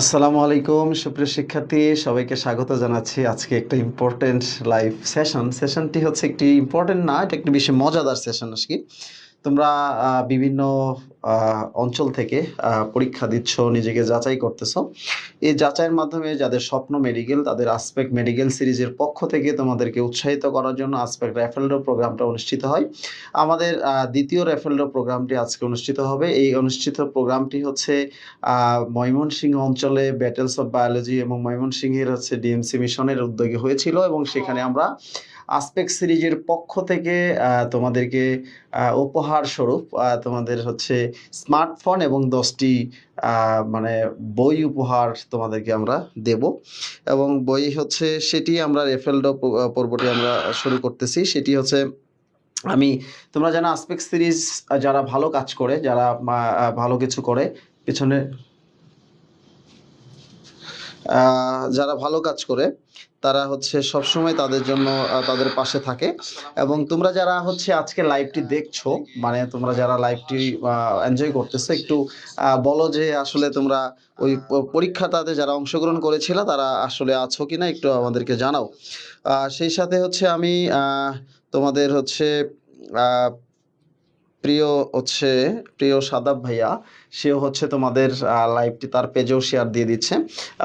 আসসালামু আলাইকুম, সুপ্রিয় শিক্ষার্থী, সবাইকে স্বাগত জানাচ্ছি আজকে একটা ইম্পর্টেন্ট লাইভ সেশন সেশনটি হচ্ছে একটি ইম্পর্টেন্ট না, এটা একটি বেশি মজাদার সেশন আজকে। তোমরা বিভিন্ন অঞ্চল থেকে পরীক্ষা দিচ্ছ, নিজেকে যাচাই করতেছো। এই যাচাইয়ের মাধ্যমে যাদের স্বপ্ন মেডিকেল, তাদের আসপেক্ট মেডিকেল সিরিজের পক্ষ থেকে তোমাদেরকে উৎসাহিত করার জন্য আসপেক্ট র্যাফেলডো প্রোগ্রামটা অনুষ্ঠিত হয়। আমাদের দ্বিতীয় র্যাফেলডো প্রোগ্রামটি আজকে অনুষ্ঠিত হবে। এই অনুষ্ঠিত প্রোগ্রামটি হচ্ছে ময়মনসিংহ অঞ্চলে ব্যাটেলস অফ বায়োলজি এবং ময়মনসিংহের হচ্ছে ডিএমসি মিশনের উদ্যোগে হয়েছিল এবং সেখানে আমরা আসপেক্ট সিরিজের পক্ষ থেকে তোমাদেরকে উপহার স্বরূপ তোমাদের হচ্ছে স্মার্টফোন এবং দশটি মানে বই উপহার তোমাদেরকে আমরা দেব। এবং বই হচ্ছে সেটি আমরা রেফেলড পর্বটি আমরা শুরু করতেছি। সেটি হচ্ছে, আমি, তোমরা জানো আসপেক্ট সিরিজ যারা ভালো কাজ করে, যারা ভালো কিছু করে, পেছনে যারা ভালো কাজ করে তারা হচ্ছে সবসময় তাদের জন্য তাদের পাশে থাকে। এবং তোমরা যারা হচ্ছে আজকে লাইভটি দেখছ মানে তোমরা যারা লাইভটি এনজয় করতেছো, একটু বলো যে আসলে তোমরা ওই পরীক্ষাটাতে যারা অংশগ্রহণ করেছিল, তারা আসলে আছো কিনা একটু আমাদেরকে জানাও। সেই সাথে হচ্ছে আমি তোমাদের হচ্ছে প্রিয় হচ্ছে, প্রিয় সাদাব ভাইয়া সেও হচ্ছে তোমাদের লাইভটি তার পেজেও শেয়ার দিয়ে দিচ্ছে।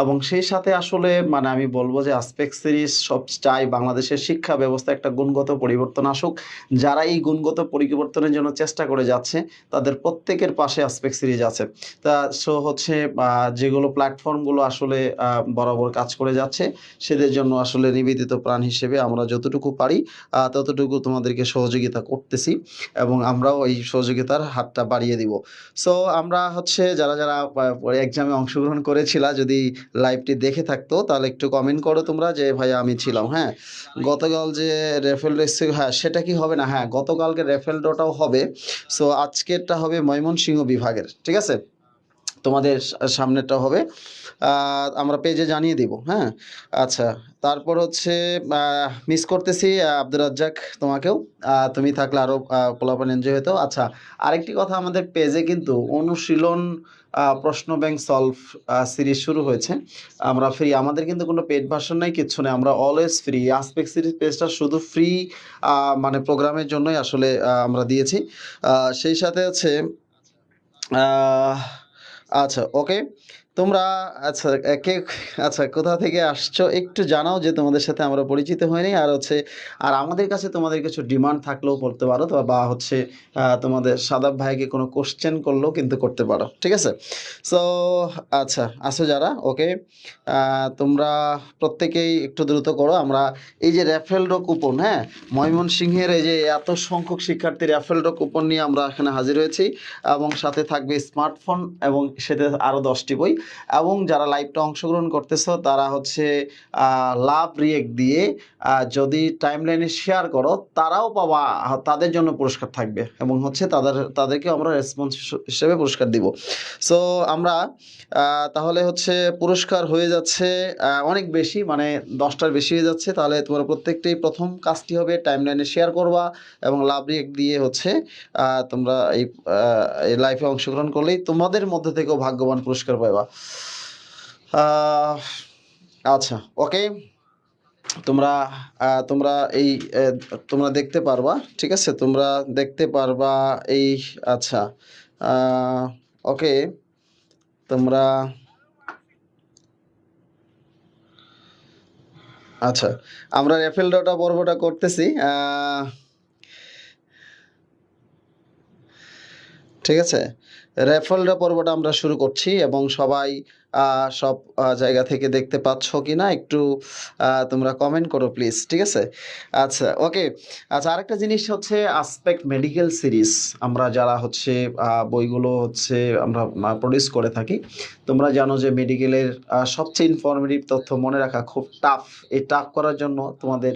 এবং সেই সাথে আসলে মানে আমি বলব যে আসপেক্ট সিরিজ সব চাই, বাংলাদেশের শিক্ষা ব্যবস্থা একটা গুণগত পরিবর্তন আসুক। যারা এই গুণগত পরিবর্তনের জন্য চেষ্টা করে যাচ্ছে, তাদের প্রত্যেকের পাশে আসপেক্ট সিরিজ আছে। তা সো হচ্ছে যেগুলো প্ল্যাটফর্মগুলো আসলে বরাবর কাজ করে যাচ্ছে, সেদের জন্য আসলে নিবেদিত প্রাণ হিসেবে আমরা যতটুকু পারি ততটুকু তোমাদেরকে সহযোগিতা করতেছি এবং আমরাও এই সহযোগিতার হাতটা বাড়িয়ে দিব। সো আমরা হচ্ছে যারা যারা এক্সামে অংশগ্রহণ করেছিলা যদি লাইভটি দেখে থাকতো তাহলে একটু কমেন্ট করো তোমরা যে ভাই আমি ছিলাম। হ্যাঁ গতকাল যে রেফেল এসছে হ্যাঁ সেটা কি হবে না? হ্যাঁ গতকালকে রেফেল ডোটাও হবে। সো আজকেরটা হবে ময়মনসিংহ বিভাগের ঠিক আছে? তোমাদের সা- সামনেরটা হবে। আমরা পেজে জানিয়ে দিব হ্যাঁ? আচ্ছা তারপর হচ্ছে মিস করতেছি আব্দুর রাজ্জাক তোমাকেও। তুমি থাকলে আরও পোলাপান এনজয় হতো। আচ্ছা আরেকটি কথা আমাদের পেজে কিন্তু অনুশীলন প্রশ্ন ব্যাংক সলভ সিরিজ শুরু হয়েছে। আমরা ফ্রি আমাদের কিন্তু কোনো পেড ভার্সন নাই, কিচ্ছু নেই। আমরা অলওয়েজ ফ্রি আসপেক্ট সিরিজ পেজটা শুধু ফ্রি মানে প্রোগ্রামের জন্যই আসলে আমরা দিয়েছি। সেই সাথে হচ্ছে আচ্ছা ওকে তোমরা আচ্ছা কে আচ্ছা কোথা থেকে আসছো একটু জানাও যে তোমাদের সাথে আমরা পরিচিত হয়নি আর হচ্ছে, আর আমাদের কাছে তোমাদের কিছু ডিমান্ড থাকলেও করতে পারো বা হচ্ছে তোমাদের সাদাব ভাইকে কোনো কোশ্চেন করলেও কিন্তু করতে পারো, ঠিক আছে? সো আচ্ছা আসো যারা ওকে তোমরা প্রত্যেকেই একটু দ্রুত করো। আমরা এই যে র্যাফেল র্যাফেলডো কুপন হ্যাঁ? ময়মনসিংহের এই যে এত সংখ্যক শিক্ষার্থী র্যাফেল র্যাফেলডো কুপন নিয়ে আমরা এখানে হাজির হয়েছি। এবং সাথে থাকবে স্মার্টফোন এবং সেটা আরও দশটি বই। এবং যারা লাইভটা অংশগ্রহণ করতেছো তারা হচ্ছে লাভ রিয়েক্ট দিয়ে যদি টাইমলাইনে শেয়ার করো তারাও পাবা তাদের জন্য পুরস্কার থাকবে এবং হচ্ছে তাদের তাদেরকে আমরা রেসপন্স হিসেবে পুরস্কার দিব। সো আমরা তাহলে হচ্ছে পুরস্কার হয়ে যাচ্ছে অনেক বেশি মানে দশটার বেশি হয়ে যাচ্ছে তাহলে তোমরা প্রত্যেকটাই প্রথম কাজটি হবে টাইমলাইনে শেয়ার করবা এবং লাভ রিয়েক্ট দিয়ে হচ্ছে তোমরা এই লাইফে অংশগ্রহণ করলেই তোমাদের মধ্যে থেকেও ভাগ্যবান পুরস্কার আহ, আচ্ছা ওকে তোমরা তোমরা এই তোমরা দেখতে পারবা, ঠিক আছে? তোমরা দেখতে পারবা এই আচ্ছা ওকে তোমরা আচ্ছা আমরা রেফেল ডটা পর্বটা করতেছি ঠিক আছে? রেফেলডা পর্বটা আমরা শুরু করছি এবং সবাই সব জায়গা থেকে দেখতে পাচ্ছ কি না একটু তোমরা কমেন্ট করো প্লিজ ঠিক আছে? আচ্ছা ওকে আচ্ছা আরেকটা জিনিস হচ্ছে আসপেক্ট মেডিকেল সিরিজ আমরা যারা হচ্ছে বইগুলো হচ্ছে আমরা প্রডিউস করে থাকি, তোমরা জানো যে মেডিকেলের সবচেয়ে ইনফরমেটিভ তথ্য মনে রাখা খুব টাফ এই টাফ করার জন্য তোমাদের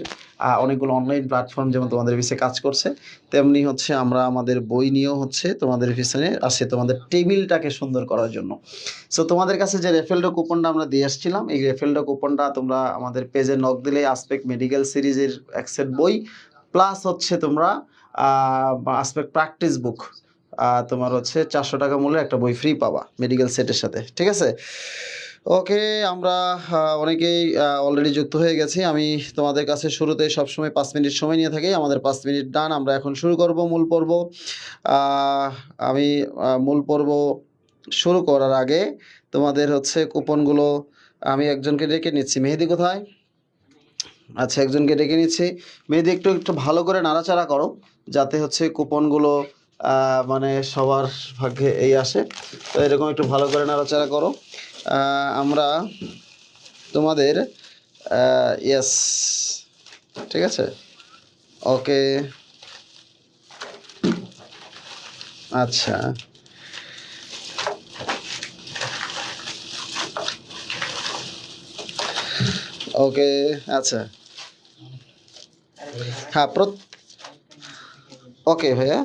অনেকগুলো অনলাইন প্ল্যাটফর্ম যেমন তোমাদের পিছিয়ে কাজ করছে, তেমনি হচ্ছে আমরা আমাদের বই নিয়েও হচ্ছে তোমাদের পিছনে আছে তোমাদের টেবিলটাকে সুন্দর করার জন্য। সো তোমাদের কাছে যে রেফেলডো কুপনটা আমরা দিয়ে আসছিলাম, এই রেফেলডো কুপনটা তোমরা আমাদের পেজে নক দিলে আসপেক্ট মেডিকেল সিরিজের এক সেট বই প্লাস হচ্ছে তোমরা আসপেক্ট প্র্যাকটিস বুক তোমার হচ্ছে চারশো টাকা মূল্যের একটা বই ফ্রি পাবা মেডিকেল সেটের সাথে, ঠিক আছে? ওকে, আমরা অনেকেই অলরেডি যুক্ত হয়ে গেছি। আমি তোমাদের কাছে শুরুতে সবসময় পাঁচ মিনিট সময় নিয়ে থাকি। আমাদের পাঁচ মিনিট ডান আমরা এখন শুরু করব মূল পর্ব। আমি মূল পর্ব শুরু করার আগে তোমাদের হচ্ছে কুপনগুলো আমি একজনকে ডেকে নিচ্ছি। মেহেদি কোথায়? আচ্ছা একজনকে ডেকে নিচ্ছি। মেহেদি, একটু একটু ভালো করে নাড়াচাড়া করো, যাতে হচ্ছে কুপনগুলো মানে সবার ভাগ্যে এই আসে। তো এরকম একটু ভালো করে নাড়াচাড়া করো। আমরা তোমাদের ইয়েস ঠিক আছে? ওকে আচ্ছা। ওকে আচ্ছা। হ্যাঁ ওকে ভাইয়া।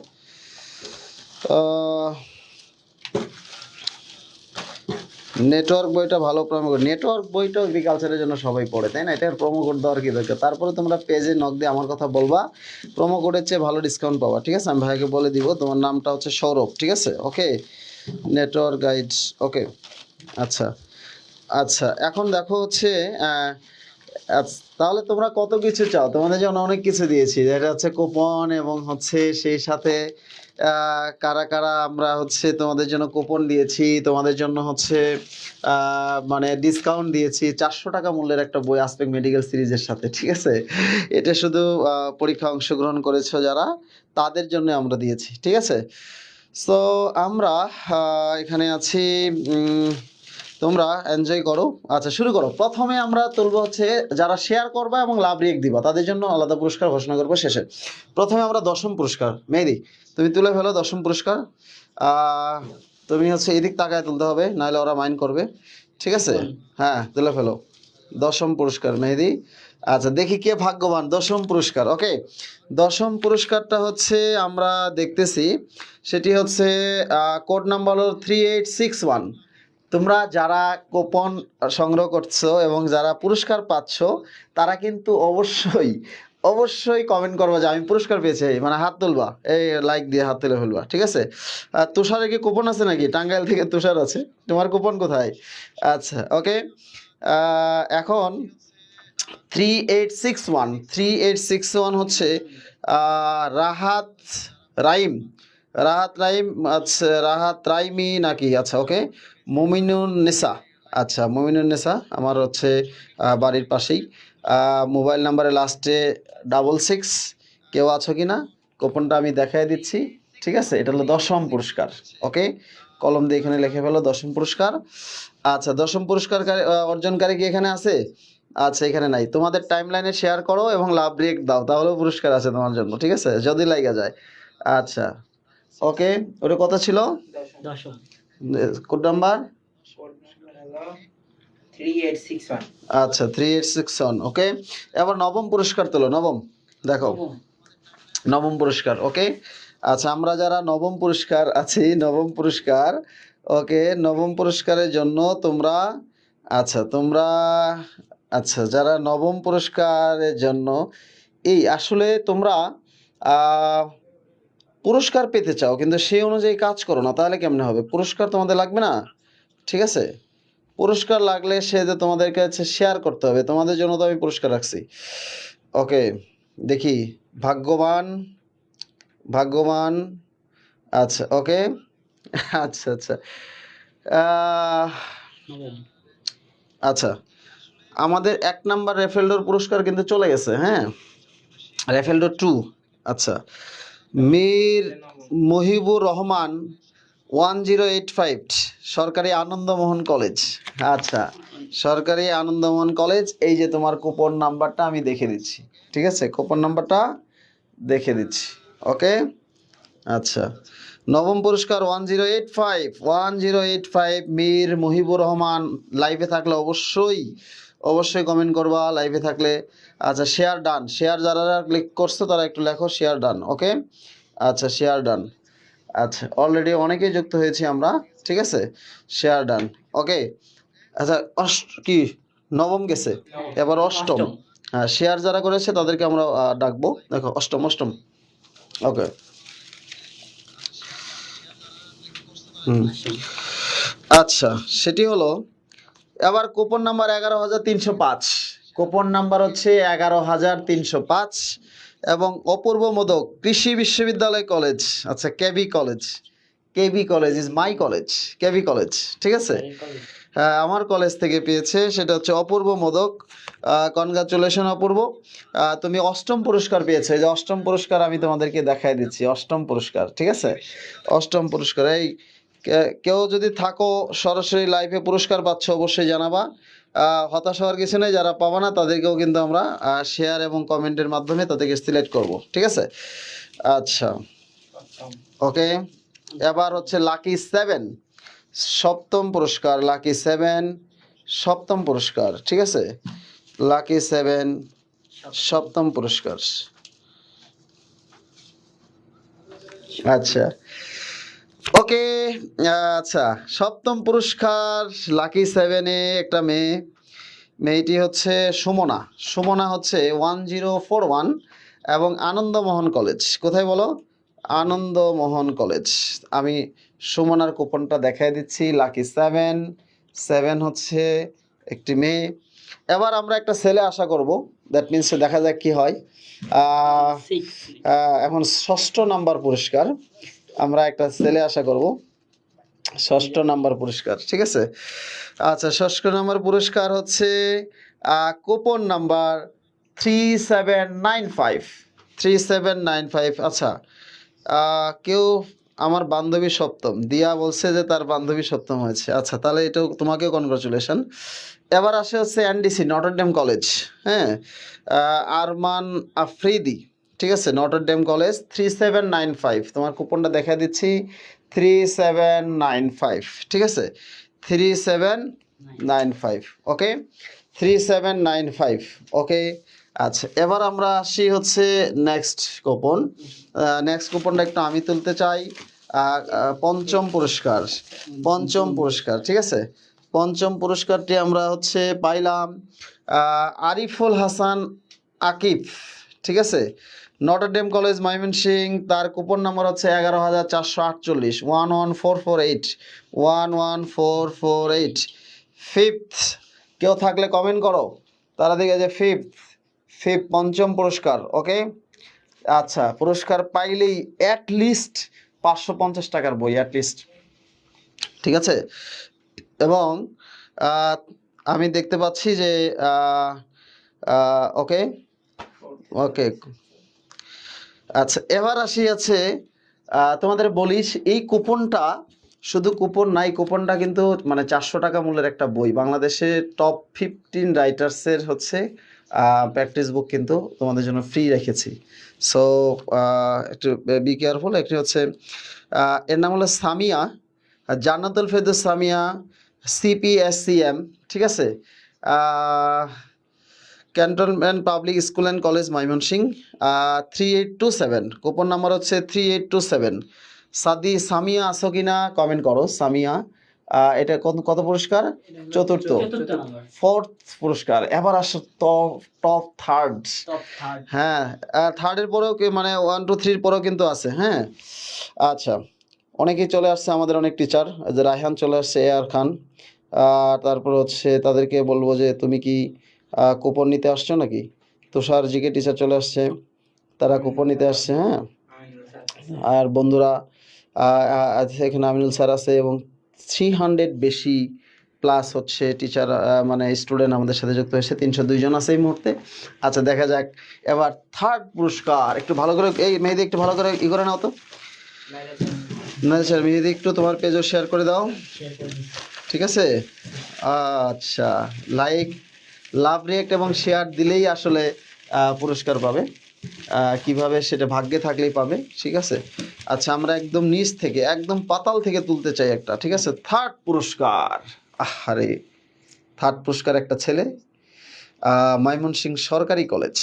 নেটওয়ার্ক বইটা ভালো প্রোমো কোড নেটওয়ার্ক বইটা এগ্রিকালচারের জন্য সবাই পড়ে তাই না? এটার প্রোমো কোড দেওয়ার কি দরকার? তারপরে তোমরা পেজে নক দিয়ে আমার কথা বলবা। প্রোমো কোডের চেয়ে ভালো ডিসকাউন্ট পাবা ঠিক আছে? আমি ভাইকে বলে দিব তোমার নামটা হচ্ছে সৌরভ ঠিক আছে? ওকে নেটওয়ার্ক গাইড ওকে আচ্ছা আচ্ছা এখন দেখো হচ্ছে আচ্ছা, তাহলে তোমরা কত কিছু চাও? তোমাদের জন্য অনেক কিছু দিয়েছি। যেটা হচ্ছে কুপন এবং হচ্ছে সেই সাথে কারা কারা আমরা হচ্ছে তোমাদের জন্য কুপন দিয়েছি, তোমাদের জন্য হচ্ছে মানে ডিসকাউন্ট দিয়েছি, চারশো টাকা মূল্যের একটা বই আসবে মেডিকেল সিরিজের সাথে, ঠিক আছে? এটা শুধু পরীক্ষা অংশগ্রহণ করেছ যারা, তাদের জন্য আমরা দিয়েছি, ঠিক আছে? সো আমরা এখানে আছি তোমরা এনজয় করো। আচ্ছা শুরু করো। প্রথমে আমরা তুলবো হচ্ছে যারা শেয়ার করবা এবং লাভ রিয়েক্ট দিবা তাদের জন্য আলাদা পুরস্কার ঘোষণা করব শেষে। প্রথমে আমরা দশম পুরস্কার। মেহেদি তুমি তুলে ফেলো দশম পুরস্কার। তুমি হচ্ছে এদিক তাকায় তুলতে হবে নাহলে ওরা মাইন্ড করবে। ঠিক আছে? হ্যাঁ তুলে ফেলো। দশম পুরস্কার মেহেদি। আচ্ছা দেখি কে ভাগ্যবান। দশম পুরস্কার ওকে দশম পুরস্কারটা হচ্ছে আমরা দেখতেছি সেটি হচ্ছে কোড নাম্বার হলো থ্রি এইট সিক্স ওয়ান তোমরা যারা কুপন সংগ্রহ করছ এবং যারা পুরস্কার পাচ্ছ, তারা কিন্তু অবশ্যই অবশ্যই কমেন্ট করবা যে আমি পুরস্কার পেয়েছি। মানে হাত তুলবা। এই লাইক দিয়ে হাত তুলে ফেলবা, ঠিক আছে? তুষারে কি কুপন আছে নাকি? টাঙ্গাইল থেকে তুষার আছে। তোমার কুপন কোথায়? আচ্ছা ওকে এখন three eight six one three eight six one হচ্ছে রাহাত রাইম। রাহাত রাইম আচ্ছা রাহাত রাইমি নাকি? আচ্ছা ওকে মুমিনুন নেসা। আচ্ছা মুমিনুন নেসা আমার হচ্ছে বাড়ির পাশেই। মোবাইল নাম্বারে লাস্টে ডাবল সিক্স। কেউ আছো কি না কুপনটা আমি দেখাই দিচ্ছি, ঠিক আছে? এটা হলো দশম পুরস্কার, ওকে? কলম দিয়ে এখানে লিখে ফেলো, দশম পুরস্কার। আচ্ছা দশম পুরস্কার অর্জনকারী কি এখানে আছে? আচ্ছা এখানে নাই। তোমাদের টাইম লাইনে শেয়ার করো এবং লাভ রিয়েক্ট দাও, তাহলেও পুরস্কার আছে তোমার জন্য, ঠিক আছে? যদি লাগা যায়। আচ্ছা ওকে? ওটা কথা ছিল? দশম। Code number? আচ্ছা three eight six one okay এবার নবম পুরস্কার তোলো নবম। দেখো। নবম। পুরস্কার ওকে আচ্ছা আমরা যারা নবম পুরস্কার আছি নবম পুরস্কার ওকে নবম পুরস্কারের জন্য তোমরা আচ্ছা তোমরা আচ্ছা যারা নবম পুরস্কারের জন্য এই আসলে তোমরা পুরস্কার পেতে চাও, কিন্তু সেই অনুযায়ী কাজ করো না, তাহলে কেমনে হবে? পুরস্কার তোমাদের লাগবে না? ঠিক আছে? পুরস্কার লাগলে সে যে তোমাদের কাছে শেয়ার করতে হবে, তোমাদের জন্য তো আমি পুরস্কার রাখছি। ওকে দেখি, ভাগ্যবান ভাগ্যবান আচ্ছা ওকে আচ্ছা আচ্ছা আচ্ছা আমাদের এক নাম্বার রেফেলডোর পুরস্কার কিন্তু চলে গেছে হ্যাঁ? রেফেলডো টু আচ্ছা। Mir Mohibur Rahman one zero eight five, সরকারি আনন্দমোহন কলেজ। আচ্ছা সরকারি আনন্দমোহন কলেজ, এই যে তোমার কুপন নাম্বারটা আমি দেখে দিচ্ছি। ঠিক আছে? কুপন নাম্বারটা দেখে দিচ্ছি। ওকে? আচ্ছা। নবম পুরস্কার one zero eight five, one zero eight five, Mir Muhibur Rahman লাইভে থাকলে অবশ্যই অবশ্যই কমেন্ট করবা লাইভে থাকলে। আচ্ছা শেয়ার ডান শেয়ার যারা ক্লিক করছ তারা একটু লেখো শেয়ার ডান ওকে আচ্ছা শেয়ার ডান আচ্ছা অলরেডি অনেকেই যুক্ত হয়েছি আমরা ঠিক আছে? শেয়ার ডান ওকে আচ্ছা অষ্ট কি? নবম গেছে এবার অষ্টম। হ্যাঁ শেয়ার যারা করেছে তাদেরকে আমরা ডাকবো। দেখো অষ্টম অষ্টম। ওকে হুম। আচ্ছা সেটি হলো এবার কুপন নাম্বার এগারো হাজার তিনশো পাঁচ। কুপন নাম্বার হচ্ছে এগারো হাজার তিনশো পাঁচ এবং অপূর্ব মোদক কৃষি বিশ্ববিদ্যালয় কলেজ আচ্ছা KB college KB college is my college KB college ঠিক আছে? হ্যাঁ আমার কলেজ থেকে পেয়েছে সেটা হচ্ছে অপূর্ব মোদক কনগ্রাচুলেশন অপূর্ব। তুমি অষ্টম পুরস্কার পেয়েছ এই যে অষ্টম পুরস্কার আমি তোমাদেরকে দেখাই দিচ্ছি অষ্টম পুরস্কার ঠিক আছে? অষ্টম পুরস্কার এই কেউ যদি থাকো, সরাসরি লাইভে পুরস্কার পাচ্ছ, অবশ্যই জানাবা। হতাশ হওয়ার কিছু নেই, যারা পাবা না, তাদেরকেও কিন্তু আমরা শেয়ার এবং কমেন্টের মাধ্যমে তাদেরকে সিলেক্ট করব, ঠিক আছে? আচ্ছা। ওকে এবার হচ্ছে লাকি সেভেন সপ্তম পুরস্কার লাকি সেভেন সপ্তম পুরস্কার, ঠিক আছে? লাকি সেভেন সপ্তম পুরস্কার। আচ্ছা। ওকে আচ্ছা সপ্তম পুরস্কার লাকি সেভেনে একটা মেয়ে মেয়েটি হচ্ছে সুমনা। সুমনা হচ্ছে ওয়ান জিরো ফোর ওয়ান এবং আনন্দমোহন কলেজ। কোথায় বলো? আনন্দমোহন কলেজ। আমি সুমনার কুপনটা দেখাই দিচ্ছি লাকি সেভেন। সেভেন হচ্ছে একটি মেয়ে। এবার আমরা একটা ছেলে আশা করব দ্যাট মিনস দেখা যাক কি হয়। এখন ষষ্ঠ নাম্বার পুরস্কার। আমরা একটা ছেলে আশা করব। ষষ্ঠ নাম্বার পুরস্কার, ঠিক আছে? আচ্ছা ষষ্ঠ নাম্বার পুরস্কার হচ্ছে coupon number three seven nine five three seven nine five আচ্ছা কেউ আমার বান্ধবী সপ্তম, দিয়া বলছে যে তার বান্ধবী সপ্তম হয়েছে। আচ্ছা তাহলে এটাও তোমাকেও কনগ্রাচুলেশন এবার আসে হচ্ছে এনডিসি নটরডেম কলেজ হ্যাঁ? আরমান আফ্রিদি ঠিক আছে Notre Dame college three seven nine five তোমার কুপনটা দেখা দিচ্ছি থ্রি সেভেন নাইন ফাইভ ঠিক আছে? Three seven nine five okay three seven nine five okay আচ্ছা এবার আমরা আসি হচ্ছে নেক্সট কুপন। নেক্সট কুপনটা একটু আমি তুলতে চাই। পঞ্চম পুরস্কার পঞ্চম পুরস্কার, ঠিক আছে? পঞ্চম পুরস্কারটি আমরা হচ্ছে পাইলাম আরিফুল হাসান আকিব, ঠিক আছে? নটরডেম কলেজ ময়মনসিং তার কুপন নম্বর হচ্ছে এগারো হাজার চারশো আটচল্লিশ। One one four four eight one one four four eight fifth কেউ থাকলে কমেন্ট করো। তারা দেখে যে ফিফথ ফিফ পঞ্চম পুরস্কার ওকে আচ্ছা পুরস্কার পাইলেই অ্যাট লিস্ট পাঁচশো পঞ্চাশ টাকার বই অ্যাট লিস্ট ঠিক আছে? এবং আমি দেখতে পাচ্ছি যে ওকে ওকে আচ্ছা এবার আসি আছে তোমাদের বলিস, এই কুপনটা শুধু কুপন নাই, কুপনটা কিন্তু মানে চারশো টাকা মূল্যের একটা বই। বাংলাদেশে টপ ফিফটিন রাইটার্সের হচ্ছে প্র্যাকটিস বুক কিন্তু তোমাদের জন্য ফ্রি রেখেছি। সো একটু বি কেয়ারফুল একটি হচ্ছে এর নাম হলো সামিয়া, জান্নাতুল ফেদুস সামিয়া সিপিএসসিএম ঠিক আছে? Cantonment public school and college Mymensingh three eight two seven coupon number হচ্ছে three eight two seven Sadi Samia আসো কি না কমেন্ট করো সামিয়া। এটা কত কত পুরস্কার? চতুর্থ। ফোর্থ পুরস্কার। এবার আসো টপ থার্ড হ্যাঁ থার্ডের পরেও কি মানে ওয়ান টু থ্রির পরেও কিন্তু আছে হ্যাঁ? আচ্ছা অনেকেই চলে আসছে আমাদের অনেক টিচার যে রায়হান চলে আসছে এ আর খান। তারপর হচ্ছে তাদেরকে বলব যে তুমি কি কুপন নিতে আসছো নাকি? তুষার জিকে টিচার চলে আসছে। তারা কুপন নিতে আসছে হ্যাঁ? আর বন্ধুরা এখানে আমিনুল স্যার আছে এবং থ্রি হান্ড্রেড বেশি প্লাস হচ্ছে টিচার মানে স্টুডেন্ট আমাদের সাথে যুক্ত হয়েছে। তিনশো দুইজন আছে এই মুহূর্তে। আচ্ছা দেখা যাক। এবার থার্ড পুরস্কার। একটু ভালো করে এই মেহেদি একটু ভালো করে ই করে নাও তো। না স্যার মেহেদি একটু তোমার পেজও শেয়ার করে দাও। ঠিক আছে? আচ্ছা লাইক লাভ রিয়েক্ট এবং শেয়ার দিলেই আসলে পুরস্কার পাবে। কীভাবে সেটা ভাগ্যে থাকলেই পাবে ঠিক আছে? আচ্ছা আমরা একদম নিচ থেকে একদম পাতাল থেকে তুলতে চাই একটা ঠিক আছে? থার্ড পুরস্কার। আরে থার্ড পুরস্কার একটা ছেলে আহ, ময়মনসিংহ সরকারি কলেজ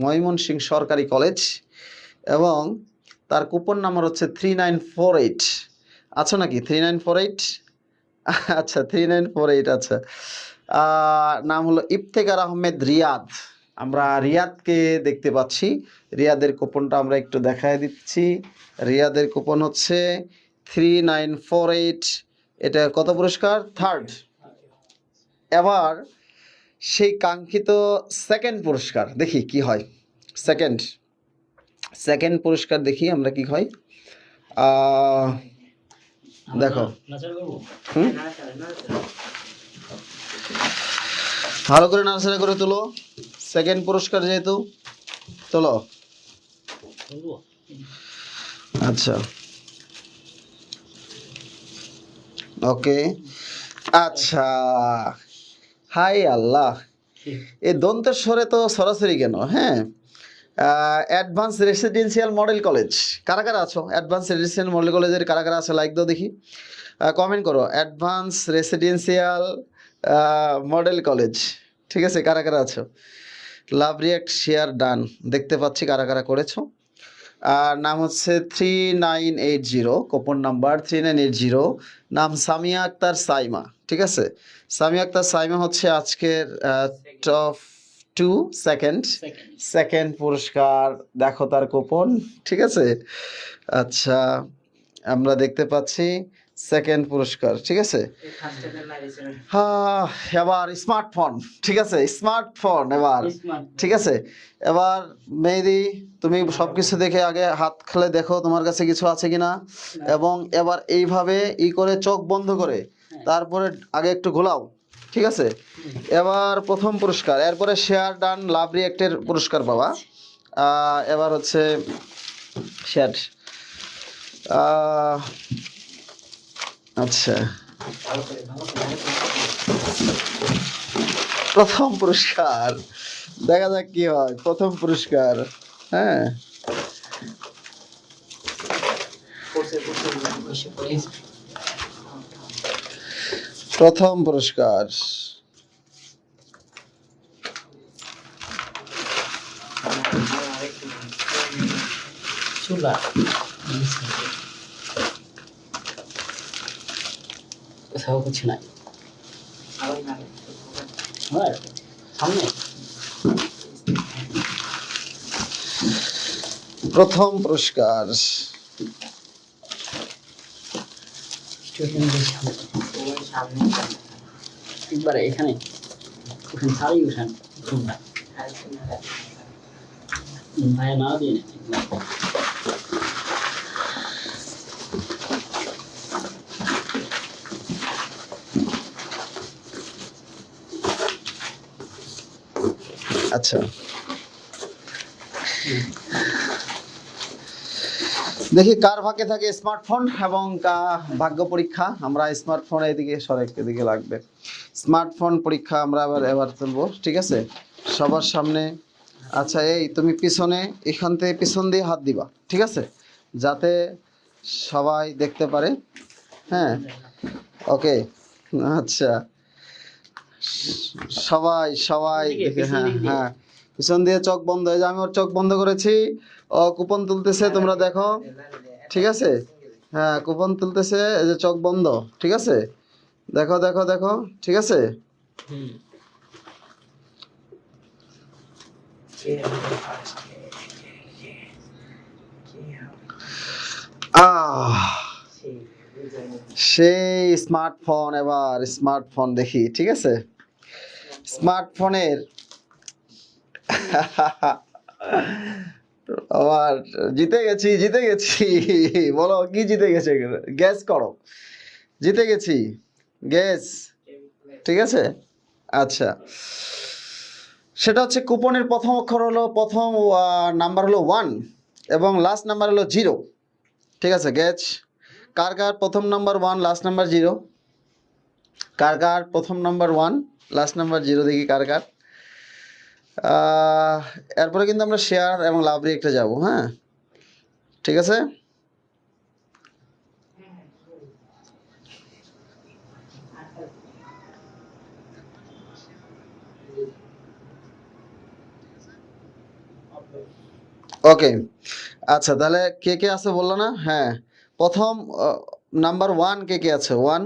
ময়মনসিংহ সরকারি কলেজ এবং তার কুপন নাম্বার হচ্ছে থ্রি নাইন ফোর এইট আছো নাকি? থ্রি নাইন ফোর এইট আচ্ছা থ্রি নাইন ফোর এইট আচ্ছা। নাম হলো ইফতেকার আহমেদ রিয়াদ। আমরা রিয়াদকে দেখতে পাচ্ছি। রিয়াদের কুপনটা আমরা একটু দেখায় দিচ্ছি। রিয়াদের কুপন হচ্ছে থ্রি নাইন ফোর এইট এটা কত পুরস্কার? থার্ড এবার সেই কাঙ্ক্ষিত সেকেন্ড পুরস্কার দেখি কি হয়। সেকেন্ড সেকেন্ড পুরস্কার দেখি আমরা কি হয়। দেখো। হুম? ভালো করে নার্সারি করে তোলো। সেকেন্ড পুরস্কার যেহেতু, তোলো। আচ্ছা। ওকে। আচ্ছা। হাই আল্লাহ। এই দন্তের স্বরে তো সরাসরি কেন হ্যাঁ? অ্যাডভান্স রেসিডেন্সিয়াল মডেল কলেজ কারা কারা আছো? অ্যাডভান্স রেসিডেন্সিয়াল মডেল কলেজের কারা কারা আছে? লাইক দাও দেখি। কমেন্ট করো। Advance residential model college. ঠিক আছে, কারা কারা আছো? Love react, share, done. দেখতে পাচ্ছি কারা কারা করেছ। আর নাম হচ্ছে three nine eight zero coupon number three nine eight zero নাম সামিয়া আক্তার সাইমা, ঠিক আছে? সামিয়া আক্তার সাইমা হচ্ছে আজকের টপ টু সেকেন্ড সেকেন্ড পুরস্কার, দেখো তার কোপন ঠিক আছে? আচ্ছা আমরা দেখতে পাচ্ছি সেকেন্ড পুরস্কার ঠিক আছে? হ্যাঁ এবার স্মার্টফোন ঠিক আছে? স্মার্টফোন এবার ঠিক আছে? এবার মেহেদি তুমি সব কিছু দেখে আগে হাত খেলে দেখো তোমার কাছে কিছু আছে কিনা। এবং এবার এইভাবে ই করে চোখ বন্ধ করে তারপরে আগে একটু ঘোলাও ঠিক আছে? এবার প্রথম পুরস্কার এরপরে শেয়ার ডান লাভ রিয়েক্টের পুরস্কার পাওয়া এবার হচ্ছে শেয়ার আচ্ছা। প্রথম পুরস্কার। দেখা যাক কি হয় প্রথম পুরস্কার হ্যাঁ। প্রথম পুরস্কার। চুলা। কোথাও কিছু নাই। সামনে। প্রথম পুরস্কার। একবারে এখানে। ওখানে ভাইয়া না দিয়ে আচ্ছা। দেখি কার ভাগ্যে থাকে স্মার্টফোন এবং ভাগ্য পরীক্ষা। আমরা স্মার্টফোন এদিকে, সরে এদিকে লাগবে। স্মার্টফোন পরীক্ষা আমরা আবার এবার তুলবো, ঠিক আছে? সবার সামনে আচ্ছা এই তুমি পিছনে, এখান থেকে পিছন দিয়ে হাত দিবা, ঠিক আছে? যাতে সবাই দেখতে পারে। হ্যাঁ? ওকে আচ্ছা। সবাই সবাই হ্যাঁ হ্যাঁ। পিছন দিয়ে চোখ বন্ধ হয়ে যায় আমি ওর চোখ বন্ধ করেছি। ও কুপন তুলতেছে তোমরা দেখো। ঠিক আছে? হ্যাঁ কুপন তুলতেছে এই যে চোখ বন্ধ। ঠিক আছে? দেখো দেখো দেখো। ঠিক আছে? আহ। সেই স্মার্টফোন এবার স্মার্টফোন দেখি, ঠিক আছে? স্মার্টফোনের আবার জিতে গেছি জিতে গেছি। বলো, কি জিতে গেছে গ্যাস করো। জিতে গেছি। গ্যাস ঠিক আছে? আচ্ছা। সেটা হচ্ছে কুপনের প্রথম অক্ষর হলো, প্রথম নাম্বার হলো ওয়ান এবং লাস্ট নাম্বার হলো জিরো ঠিক আছে গ্যাচ কার কার প্রথম number one last number zero কার কার প্রথম number one last number zero দেখি কার কার। এরপরে কিন্তু আমরা শেয়ার এবং লাভ রিয়েক্টে যাব হ্যাঁ? ঠিক আছে? ওকে আচ্ছা তাহলে কে কে আছে বলল না? হ্যাঁ। প্রথম নাম্বার ওয়ান কে কে আছে? ওয়ান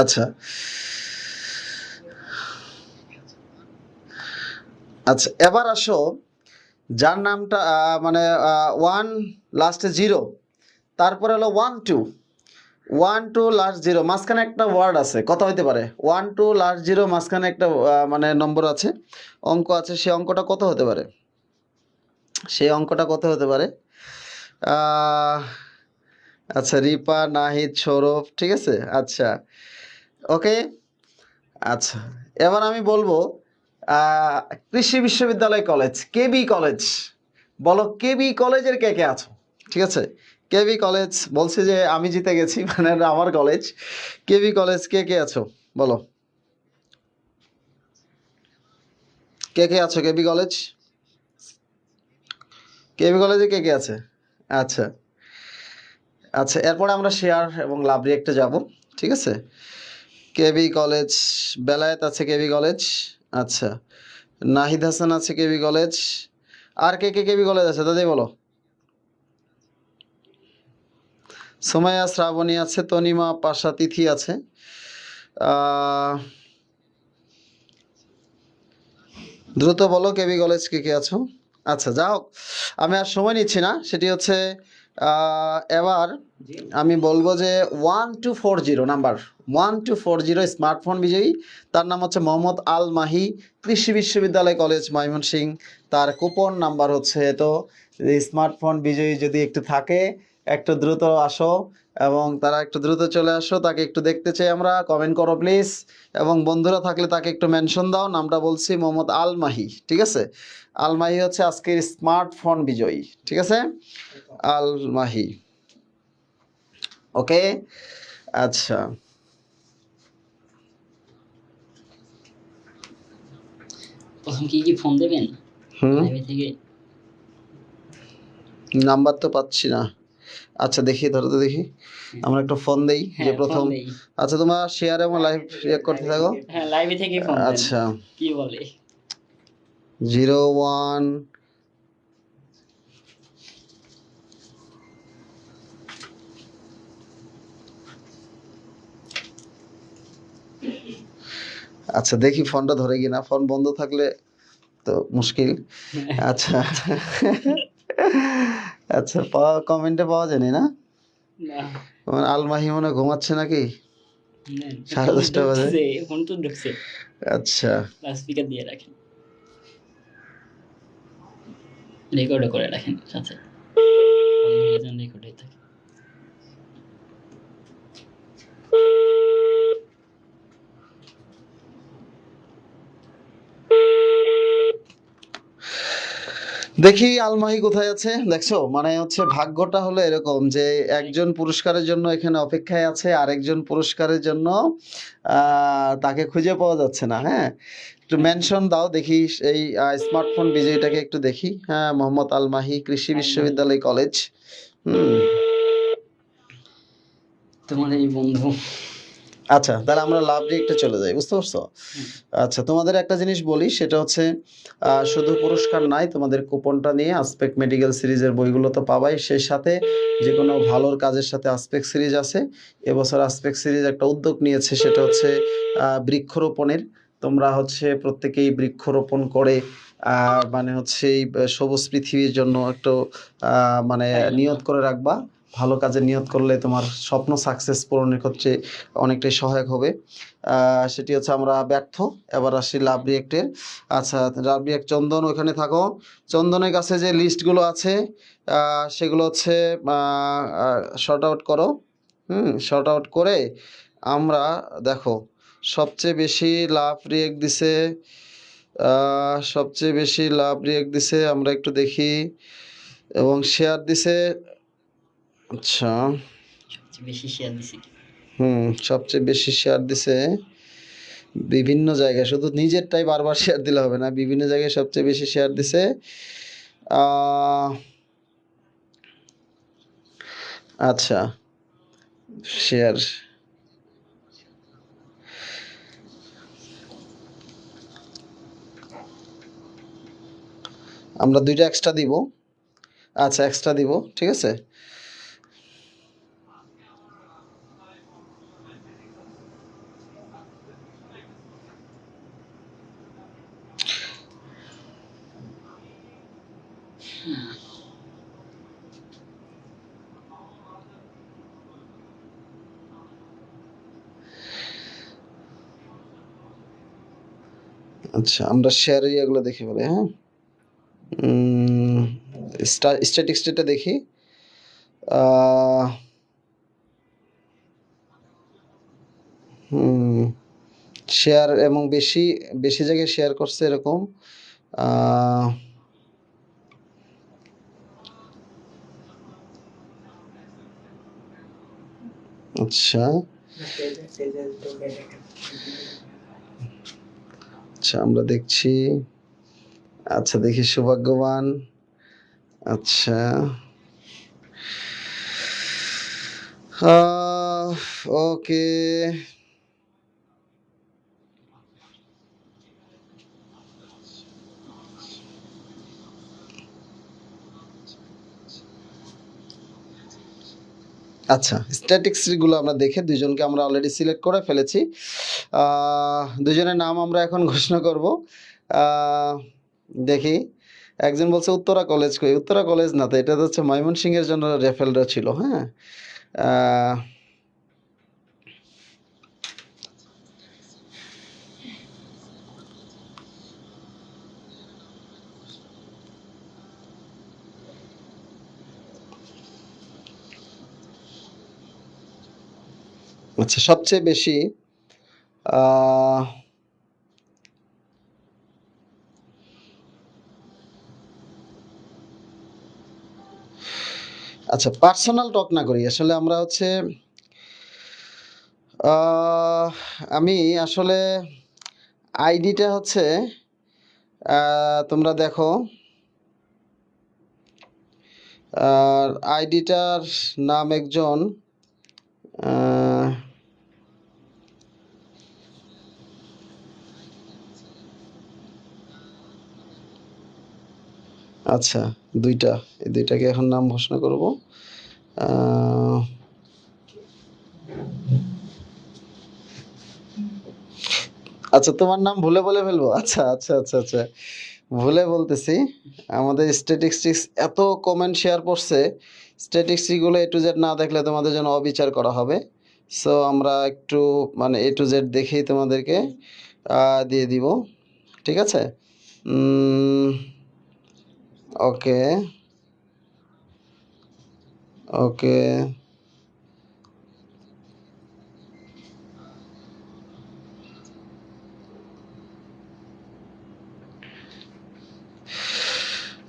আচ্ছা। আচ্ছা এবার আসো। যার নামটা মানে ওয়ান লাস্টে জিরো তারপরে হলো one two one two last zero মাঝখানে একটা ওয়ার্ড আছে কত হইতে পারে। ওয়ান টু লাস্ট জিরো মাঝখানে একটা মানে নম্বর আছে, অঙ্ক আছে সেই অঙ্কটা কত হতে পারে? সেই অঙ্কটা কত হতে পারে? আচ্ছা রিপা, নাহিদ, সৌরভ, ঠিক আছে? আচ্ছা ওকে আচ্ছা এবার আমি বলব কৃষি বিশ্ববিদ্যালয় কলেজ কেবি কলেজ বলো কেবি কলেজের কে কে আছো? ঠিক আছে? কেবি কলেজ, বলছে যে আমি জিতে গেছি মানে আমার কলেজ। কেবি কলেজ, কে কে আছো? বলো। কে কে আছো কেবি কলেজ? কেবি কলেজে কে কে আছে? আচ্ছা। আচ্ছা এরপরে আমরা শেয়ার এবং লাভ রিয়েক্টে যাব, ঠিক আছে? কেবি কলেজ, বেলায়েত আছে কেবি কলেজ আচ্ছা। নাহিদ হাসান আছে কেবি কলেজ। আর কে কে কেবি কলেজ আছে দাদি বলো। সোমায়া শ্রাবণী আছে তনিমা পাশা তিথি আছে। দ্রুত বলো কেবি কলেজ কে কে আছো? আচ্ছা যা হোক আমি আর সময় নিচ্ছি না। সেটি হচ্ছে এবার আমি বলব যে one two four zero number one two four zero smartphone বিজয়ী। তার নাম হচ্ছে মোহাম্মদ আল মাহি কৃষি বিশ্ববিদ্যালয় কলেজ ময়মনসিং তার কুপন নাম্বার হচ্ছে তো স্মার্টফোন বিজয়ী যদি একটু থাকে একটু দ্রুত আসো এবং তারা একটু দ্রুত চলে আসো তাকে একটু দেখতে চাই আমরা কমেন্ট করো প্লিজ এবং বন্ধুরা থাকলে তাকে একটু মেনশন দাও নামটা বলছি মোহাম্মদ আলমাহি ঠিক আছে? আলমাহি হচ্ছে আজকের স্মার্টফোন বিজয়ী ঠিক আছে? আলমাহি। ওকে আচ্ছা। প্রথম কি কি ফোন দেবেন? হুম? থেকে? নাম্বার তো পাচ্ছি না। আচ্ছা দেখি ধরো তো দেখি। আমরা একটা ফোন দেই যে হ্যাঁ, প্রথম। আচ্ছা তোমার শেয়ার এবং লাইভ রিয়েক্ট করতে থাকো। হ্যাঁ লাইভে থেকে ফোন আচ্ছা। কি বলে? জিরো ওয়ান আচ্ছা দেখি ফোনটা ধরে কিনা। ফোন বন্ধ থাকলে তো মুশকিল। আচ্ছা। আচ্ছা পাওয়া কমেন্টে পাওয়া যায়নি না? আলমাহি মনে ঘুমাচ্ছে নাকি। সাড়ে দশটা বাজে? এখন ফোন তো ঢুকছে। আচ্ছা। স্পিকার দিয়ে রাখেন। রেকর্ডও করে রাখেন সাথে। রেকর্ড থাকে। দেখি আলমাহি কোথায় আছে। দেখছ? মানে হচ্ছে ভাগ্যটা হলো এরকম যে একজন পুরস্কারের জন্য এখানে অপেক্ষায় আছে আরেকজন পুরস্কারের জন্য তাকে খুঁজে পাওয়া যাচ্ছে না হ্যাঁ? একটু মেনশন দাও দেখি এই স্মার্টফোন বিজয়ীটাকে একটু দেখি। হ্যাঁ মোহাম্মদ আলমাহি কৃষি বিশ্ববিদ্যালয় কলেজ হুম। তোমাদের এই বন্ধু। আচ্ছা তাহলে আমরা লাভ একটু চলে যাই বুঝতে পারছ? আচ্ছা তোমাদের একটা জিনিস বলি সেটা হচ্ছে শুধু পুরস্কার নাই তোমাদের কুপনটা নিয়ে আসপেক্ট মেডিকেল সিরিজের বইগুলো তো পাবাই সেই সাথে যে কোনো ভালোর কাজের সাথে আসপেক্ট সিরিজ আছে। এবছর আসপেক্ট সিরিজ একটা উদ্যোগ নিয়েছে সেটা হচ্ছে বৃক্ষরোপণের। তোমরা হচ্ছে প্রত্যেকেই বৃক্ষরোপণ করে মানে হচ্ছে এই সবুজ পৃথিবীর জন্য একটু মানে নিয়ত করে রাখবা। ভালো কাজে নিয়ত করলে তোমার স্বপ্ন সাকসেস পূরণের ক্ষেত্রে অনেকটাই সহায়ক হবে। সেটি হচ্ছে আমরা ব্যর্থ, এবার আসি লাভ রিয়েক্টের আচ্ছা লাভ রিয়েক্ট চন্দন ওইখানে থাকো। চন্দনের কাছে যে লিস্টগুলো আছে সেগুলো হচ্ছে শর্ট আউট করো। হুম শর্ট আউট করে আমরা দেখো, সবচেয়ে বেশি লাভ রিয়েক্ট দিছে সবচেয়ে বেশি লাভ রিয়েক্ট দিছে, আমরা একটু দেখি, এবং শেয়ার দিছে আচ্ছা। বেশি শেয়ার দিছি হুম সবচেয়ে বেশি শেয়ার দিছে বিভিন্ন জায়গায়। শুধু নিজেরটাই বারবার শেয়ার দিলে হবে না বিভিন্ন জায়গায় সবচেয়ে বেশি শেয়ার দিছে আচ্ছা শেয়ার আমরা দুইটা এক্সট্রা দিব। আচ্ছা এক্সট্রা দিব ঠিক আছে? আচ্ছা আমরা শেয়ার এরিয়াগুলো দেখি বলে হ্যাঁ? স্ট্যাটিক স্টেটটা দেখি। শেয়ার এবং বেশি বেশি জায়গায় শেয়ার করছে এরকম। আচ্ছা। আচ্ছা আমরা দেখছি। আচ্ছা দেখি সৌভাগ্যবান। আচ্ছা। ওকে। আচ্ছা স্ট্যাটিক্সগুলো আমরা দেখে দুজনকে আমরা অলরেডি সিলেক্ট করে ফেলেছি। দুজনের নাম আমরা এখন ঘোষণা করব। দেখি, একজন বলছে উত্তরা কলেজ কই? উত্তরা কলেজ না তো, এটা তো হচ্ছে ময়মনসিংহের জন্য রেফেলটা ছিল হ্যাঁ? আচ্ছা সবচেয়ে বেশি আচ্ছা পার্সোনাল টক না করি। আসলে আমরা হচ্ছে আমি আসলে আইডিটা হচ্ছে তোমরা দেখো আইডিটার নাম একজন আচ্ছা দুইটা। এই দুইটাকে এখন নাম ঘোষণা করব। আচ্ছা তোমার নাম ভুলে বলে ফেলব? আচ্ছা আচ্ছা আচ্ছা আচ্ছা। ভুলে বলতেছি, আমাদের স্ট্যাটিস্টিক্স এত কমেন্ট শেয়ার করছে স্ট্যাটিস্টিকগুলো এ টু জেড না দেখলে তোমাদের জন্য অবিচার করা হবে। সো আমরা একটু মানে এ টু জেড দেখেই তোমাদেরকে দিয়ে দিব। ঠিক আছে? ওকে ওকে।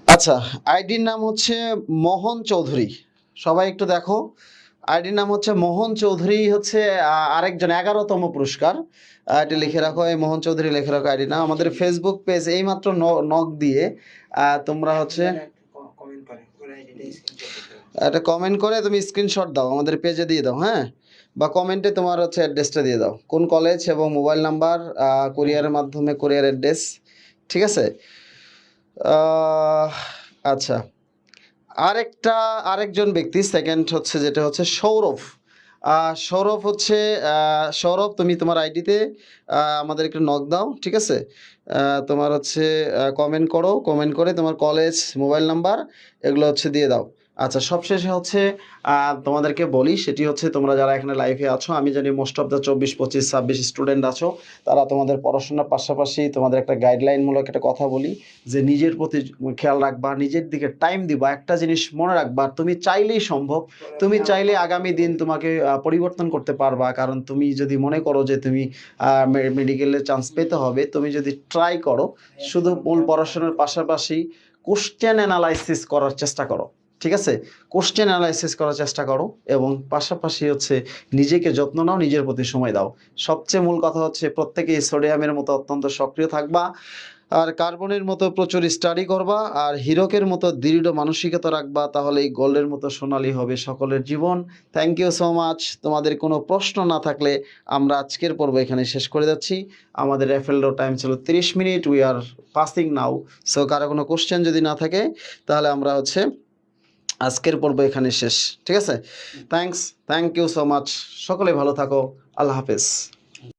আচ্ছা আইডির নাম হচ্ছে মোহন চৌধুরী। সবাই একটু দেখো। আইডির নাম হচ্ছে মোহন চৌধুরী হচ্ছে আরেকজন এগারোতম পুরস্কার। এটি লিখে রাখো এই মোহন চৌধুরী লিখে রাখো আইডি নাম। আমাদের ফেসবুক পেজ এইমাত্র নক দিয়ে তোমরা হচ্ছে একটা কমেন্ট করে তুমি স্ক্রিনশট দাও আমাদের পেজে দিয়ে দাও হ্যাঁ? বা কমেন্টে তোমার হচ্ছে অ্যাড্রেসটা দিয়ে দাও। কোন কলেজ এবং মোবাইল নাম্বার কুরিয়ারের মাধ্যমে কুরিয়ার অ্যাড্রেস ঠিক আছে? আচ্ছা। আরেকটা, আরেকজন ব্যক্তি সেকেন্ড হচ্ছে যেটা হচ্ছে সৌরভ। সৌরভ হচ্ছে সৌরভ, তুমি তোমার আইডিতে আমাদের একটু নক দাও, ঠিক আছে? তোমার হচ্ছে কমেন্ট করো কমেন্ট করে তোমার কলেজ মোবাইল নাম্বার এগুলো হচ্ছে দিয়ে দাও। আচ্ছা সবশেষে হচ্ছে তোমাদেরকে বলি, সেটি হচ্ছে তোমরা যারা এখানে লাইফে আছো, আমি জানি মোস্ট অফ দ্য চব্বিশ, পঁচিশ, ছাব্বিশ স্টুডেন্ট আছো, তারা তোমাদের পড়াশোনার পাশাপাশি তোমাদের একটা গাইডলাইনমূলক একটা কথা বলি, যে নিজের প্রতি খেয়াল রাখবা, নিজের দিকে টাইম দিবা, একটা জিনিস মনে রাখবা, তুমি চাইলেই সম্ভব, তুমি চাইলে আগামী দিন তোমাকে পরিবর্তন করতে পারবা, কারণ তুমি যদি মনে করো যে তুমি মেডিকেলে চান্স পেতে হবে, তুমি যদি ট্রাই করো, শুধু মূল পড়াশোনার পাশাপাশি কোশ্চেন অ্যানালাইসিস করার চেষ্টা করো। ঠিক আছে? কোশ্চেন অ্যানালাইসিস করার চেষ্টা করো এবং পাশাপাশি হচ্ছে নিজেকে যত্ন নাও, নিজের প্রতি সময় দাও। সবচেয়ে মূল কথা হচ্ছে প্রত্যেকেই সোডিয়ামের মতো অত্যন্ত সক্রিয় থাকবা। আর কার্বনের মতো প্রচুর স্টাডি করবা। আর হিরকের মতো দৃঢ় মানসিকতা রাখবা। তাহলে এই গোল্ডের মতো সোনালি হবে সকলের জীবন। থ্যাংক ইউ সো মাচ তোমাদের কোনো প্রশ্ন না থাকলে আমরা আজকের পর্ব এখানে শেষ করে যাচ্ছি। আমাদের এফএলডো টাইম ছিল তিরিশ minute. We are passing now so কারও কোনো কোশ্চেন যদি না থাকে, তাহলে আমরা হচ্ছে আজকের পর্ব এখানে শেষ। ঠিক আছে? Thanks thank you so much সকলে ভালো থাকো। আল্লাহ হাফেজ।